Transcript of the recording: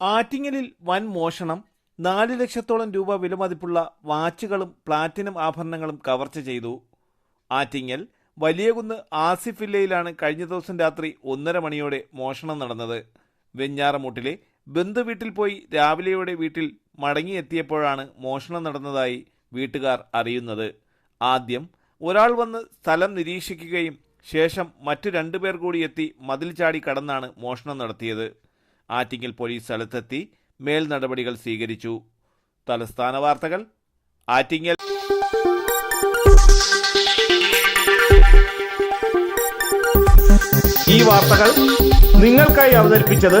ആറ്റിങ്ങലിൽ വൻ മോഷണം നാല് ലക്ഷത്തോളം രൂപ വിലമതിപ്പുള്ള വാച്ചുകളും പ്ലാറ്റിനം ആഭരണങ്ങളും കവർച്ച ചെയ്തു. ആറ്റിങ്ങൽ വലിയകുന്ന് ആസിഫ് വില്ലയിലാണ് കഴിഞ്ഞ ദിവസം രാത്രി ഒന്നര മണിയോടെ മോഷണം നടന്നത്. വെഞ്ഞാറമൂട്ടിലെ ബന്ധുവീട്ടിൽ പോയി രാവിലെയോടെ വീട്ടിൽ മടങ്ങിയെത്തിയപ്പോഴാണ് മോഷണം നടന്നതായി വീട്ടുകാർ അറിയുന്നത്. ആദ്യം ഒരാൾ വന്ന് സ്ഥലം നിരീക്ഷിക്കുകയും ശേഷം മറ്റു രണ്ടുപേർ കൂടി എത്തി മതിൽ ചാടി കടന്നാണ് മോഷണം നടത്തിയത്. ആറ്റിങ്ങൽ പോലീസ് സ്ഥലത്തെത്തി മേൽ നടപടികൾ സ്വീകരിച്ചു. തലസ്ഥാന വാർത്തകൾ ആറ്റിങ്ങൽ. ഈ വാർത്തകൾ നിങ്ങൾക്കായി അവതരിപ്പിച്ചത്